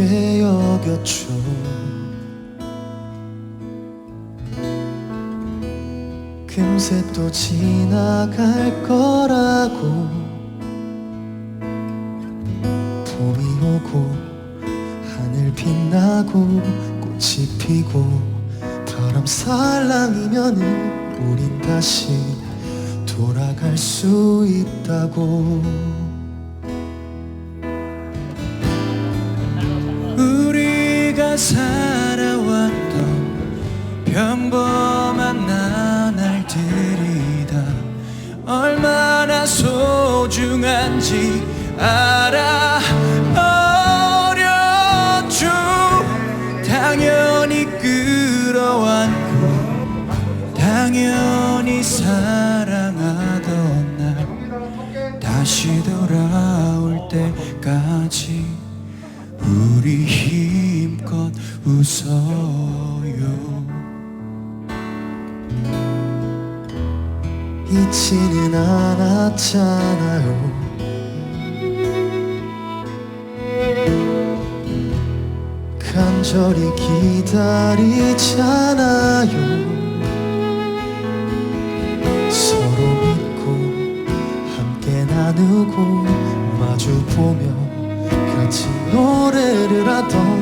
쉽게 여겼죠 금세 또 지나갈 거라고. 봄이 오고 하늘 빛나고 꽃이 피고 바람 살랑이면은 우린 다시 돌아갈 수 있다고 살아왔던 평범한 나날들이다. 얼마나 소중한지 알아버렸죠 당연히 끌어안고 당연히 사랑하던 날 다시 돌아올 때까지 우리 힘껏 웃어요. 잊지는 않았잖아요. 간절히 기다리잖아요. 서로 믿고 함께 나누고 마주보며 같이 노래를 하던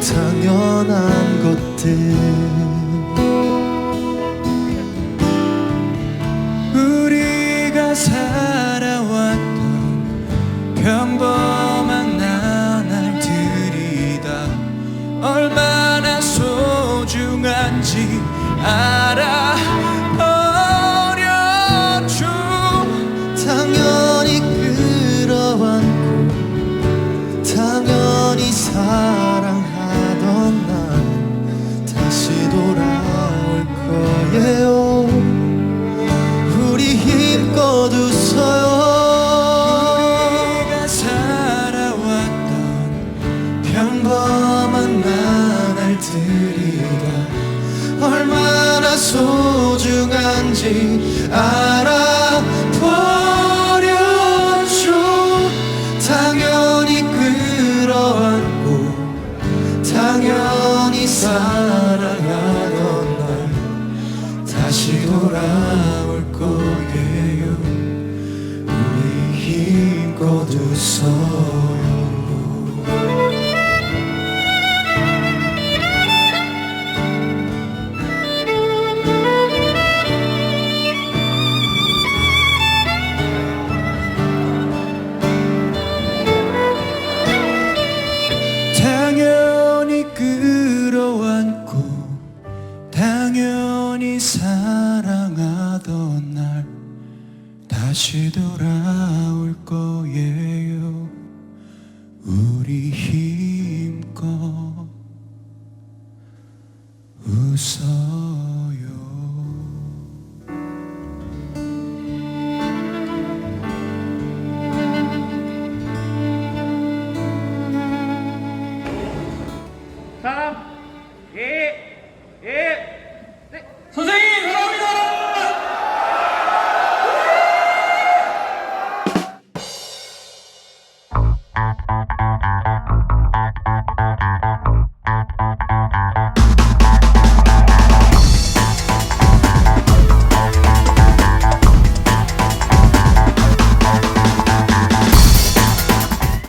당연한 것들. 우리가 살아왔던 평범한 나날들이다. 얼마나 소중한지 알아버렸죠 당연히 끌어안고 당연히 사랑하 소중한지 알아버렸죠 당연히 끌어안고 당연히 사랑하던 날 다시 돌아올 거예요. 우리 힘껏 웃어요 당연히 사랑하던 날 다시 돌아올 거예요. 우리